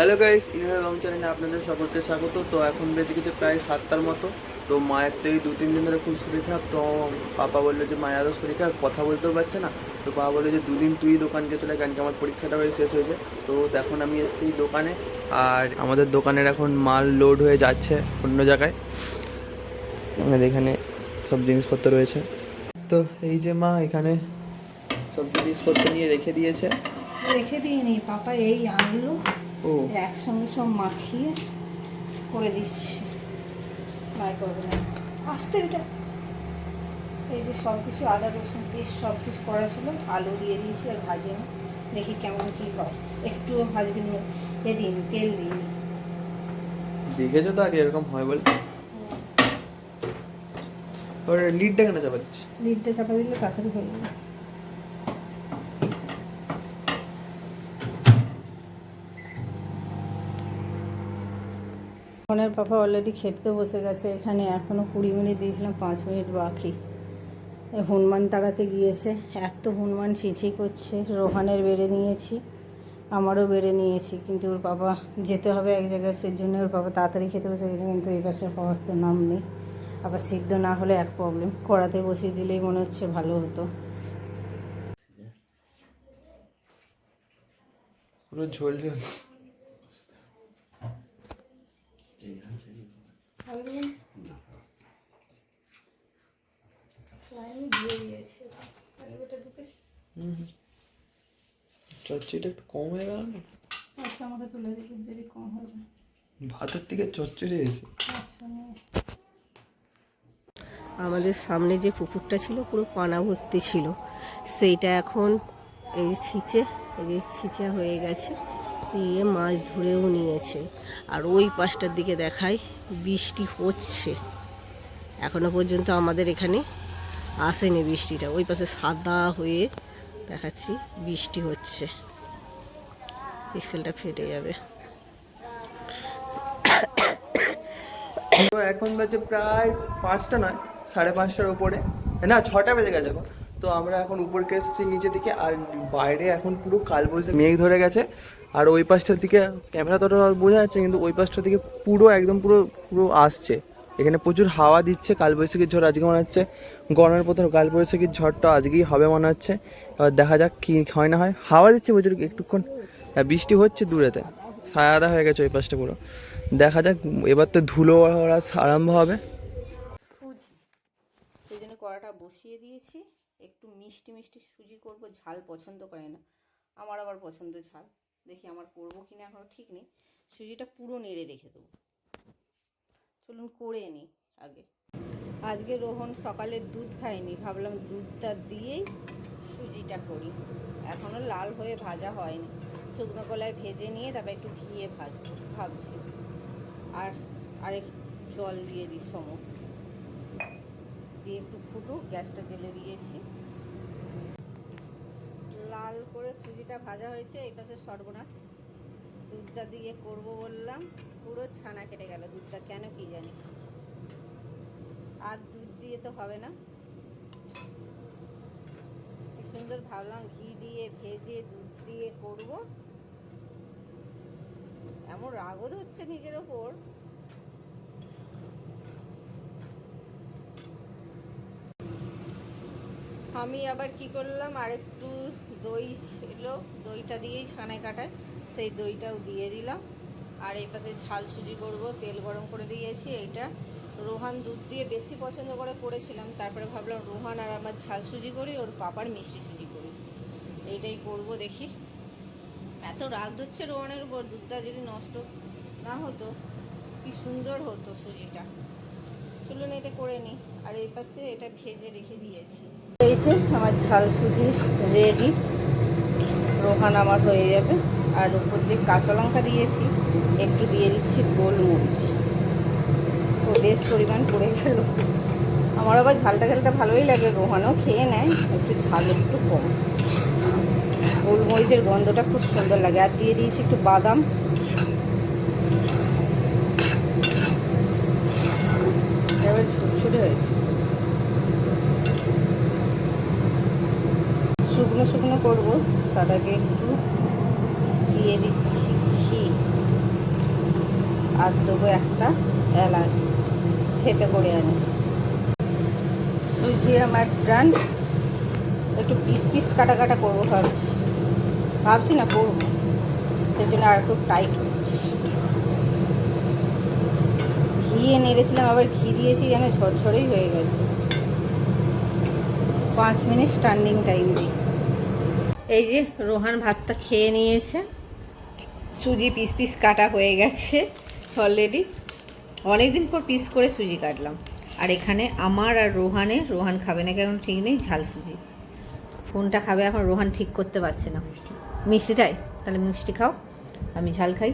Hello guys ইনহার long চ্যানেলে আপনাদের সকলকে স্বাগত। তো এখন বেজে গেছে প্রায় সাতটার মতো, তো মায়ের তো এই দু, তিন দিন ধরে খুব শরীর খারাপ তো পাপা বলল যে মায়ের আরও শরীর খারাপ কথা বলতেও পারছে না। তো বাবা বলল যে, দুদিন তুই দোকান লাগে কারণ কি আমার পরীক্ষাটা হয়ে শেষ হয়েছে। তো এখন আমি এসেছি দোকানে, আর আমাদের দোকানের এখন মাল লোড হয়ে যাচ্ছে অন্য জায়গায়। আর এখানে সব জিনিসপত্র রয়েছে। তো এই যে মা, এখানে সব জিনিসপত্র নিয়ে রেখে দিয়েছে। রেখে দিইনি, পাপা এই আনলো। ও। একসঙ্গে সব মাখিয়ে করে দিচ্ছি। মাই করবে না। আসতে এটা। এই যে সব কিছু আদা রসুন পেস্ট সব কিছু করা ছিল আলু দিয়ে দিয়েছি আর ভাজে দেখি কেমন কি হয়। একটুও ভাজবি এ দিইনি তেল দিইনি। দেখেছ তো আগে এরকম হয় বলে ওর লিডটা কেন চাপা দিচ্ছিস? লিডটা চাপা দিলে তাড়াতাড়ি হয়ে যাবে। ফোনের পাপা অলরেডি খেতে বসে গেছে, এখানে এখনও কুড়ি মিনিট দিয়েছিলাম, পাঁচ মিনিট বাকি। হনুমান তাড়াতে গিয়েছে, এত হনুমান ছিছি করছে, রোহানের বেড়ে নিয়েছি, আমারও বেড়ে নিয়েছি, কিন্তু ওর বাবা যেতে হবে এক জায়গায় সেই জন্য ওর বাবা তাড়াতাড়ি খেতে বসে গেছে, কিন্তু এই পাশে হওয়ার তো নাম নেই। আবার সিদ্ধ না হলে এক প্রবলেম কড়াতে বসিয়ে দিলেই মনে হচ্ছে ভালো হতো। পুরো ঝোল ঝোল। একটু কম হয়ে গেল না? আচ্ছা আমাকে তুলে দিবি যদি কম হবে ভাতের থেকে চচ্চড়ি এসে। আচ্ছা আমাদের সামনে যে পুকুরটা ছিল পুরো পানা ভর্তি ছিল। সেইটা এখন এই ছিচে এই যে ছিচা হয়ে গেছে। দিয়ে মাছ ধরেও নিয়েছে। আর ওই পাশটার দিকে দেখায় বৃষ্টি হচ্ছে। এখনও পর্যন্ত আমাদের এখানে আসেনি বৃষ্টিটা। ওই পাশে সাদা হয়ে দেখাচ্ছি, বৃষ্টি হচ্ছে। পিক্সেলটা ফেটে যাবে। এখন বাজে প্রায় পাঁচটা নয়, সাড়ে পাঁচটার উপরে। না, ছটা বেজে গেছে এখন। তো আমরা এখন উপরকে এসেছি নিচে দিকে, আর বাইরে এখন পুরো কালবৈশাখী মেঘ ধরে গেছে। আর ওই পাশটার দিকে ক্যামেরা তো বোঝা যাচ্ছে, কিন্তু ওই পাশটার দিকে পুরো একদম পুরো পুরো আসছে। এখানে প্রচুর হাওয়া দিচ্ছে, কালবৈশাখীর ঝড় আজকে মনে হচ্ছে, গরমের প্রথম কালবৈশাখীর ঝড়টা আজকেই হবে মনে হচ্ছে। এবার দেখা যাক কি হয় না হয়। হাওয়া দিচ্ছে প্রচুর, একটুক্ষণ বৃষ্টি হচ্ছে দূরেতে সায়াদা হয়ে গেছে ওই পাশটা পুরো। দেখা যাক, এবার তো ধুলো আরম্ভ হবে। বসিয়ে দিয়েছি। একটু মিষ্টি মিষ্টি সুজি করব, ঝাল পছন্দ করে না। আমার আবার পছন্দ ঝাল। দেখি আমার করব কি না এখনও ঠিক নেই। সুজিটা পুরো নেড়ে রেখে দেবো। চলুন করে নিই আগে। আজকে রোহন সকালে দুধ খায়নি, ভাবলাম দুধটা দিয়েই সুজিটা করি। এখনও লাল হয়ে ভাজা হয়নি। শুকনো কলায় ভেজে নিয়ে তারপর একটু ঘিয়ে ভাজবো, ভাবছি। আর আরেক জল দিয়ে দিই, সময়। দিয়ে একটু ফুটুক গ্যাসটা জেলে দিয়েছি। লাল করে সুজিটা ভাজা হয়েছে, এই পাশে সর্বনাশ। দুধটা দিয়ে করব বললাম, পুরো ছানা কেটে গেল দুধটা, কেন কি জানি। আর দুধ দিয়ে তো হবে না। কি সুন্দর ভাবলাম, ঘি দিয়ে ভেজে দুধ দিয়ে করব। এমন রাগও হচ্ছে নিজের ওপর। আমি আবার কি করলাম, আরেকটু দই ছিল, দইটা দিয়েই ছানায় কাটায় সেই দইটাও দিয়ে দিলাম। আর এই পাশে ঝাল সুজি করব, তেল গরম করে দিয়েছি এইটা। রোহান দুধ দিয়ে বেশি পছন্দ করে করেছিলাম, তারপরে ভাবলাম রোহান আর আমার ঝাল সুজি করি, ওর পাপার মিষ্টি সুজি করি। এইটাই করব দেখি। এত রাগ ধরছে রোহানের উপর, দুধটা যদি নষ্ট না হতো, কি সুন্দর হতো সুজিটা। চলুন এটা করে নিই আর এই পাশে এটা ভেজে রেখে দিয়েছি। আমার ঝাল সুজি রেডি রোহান আমার হয়ে যাবে। আর উপর দিয়ে কাঁচা লঙ্কা দিয়েছি। একটু দিয়ে দিচ্ছি গোলমরিচ। তো বেশ পরিমাণ পড়ে গেল। আমার আবার ঝালটা ঝালটা ভালোই লাগে। রোহানও খেয়ে নেয়। একটু ঝাল একটু কম। গোলমরিচের গন্ধটা খুব সুন্দর লাগে। আর দিয়ে দিয়েছি একটু বাদাম। এবার ঝুটঝুটে হয়েছে শুকনো শুকনো করব। তার আগে একটু দিয়ে দিচ্ছি ঘি। আর দেবো একটা এলাচ খেতে করে আনি। সুজি আমার ডান। একটু পিস পিস কাটা কাটা করব ভাবছি। ভাবছি না করব। সেই জন্য আর একটু টাইট করছি। ঘি নেড়েছিলাম আবার ঘি দিয়েছি, যেন ঝরঝরেই হয়ে গেছে। পাঁচ মিনিট স্ট্যান্ডিং টাইম দিই। এই যে রোহান ভাতটা খেয়ে নিয়েছে। সুজি পিস পিস কাটা হয়ে গেছে অলরেডি অনেক দিন পর পিস করে সুজি কাটলাম। আর এখানে আমার আর রোহানে রোহান খাবে না কেমন ঠিক নেই ঝাল সুজি। কোনটা খাবে এখন রোহান ঠিক করতে পারছে না। মিষ্টিটাই তাহলে মিষ্টি খাও আমি ঝাল খাই।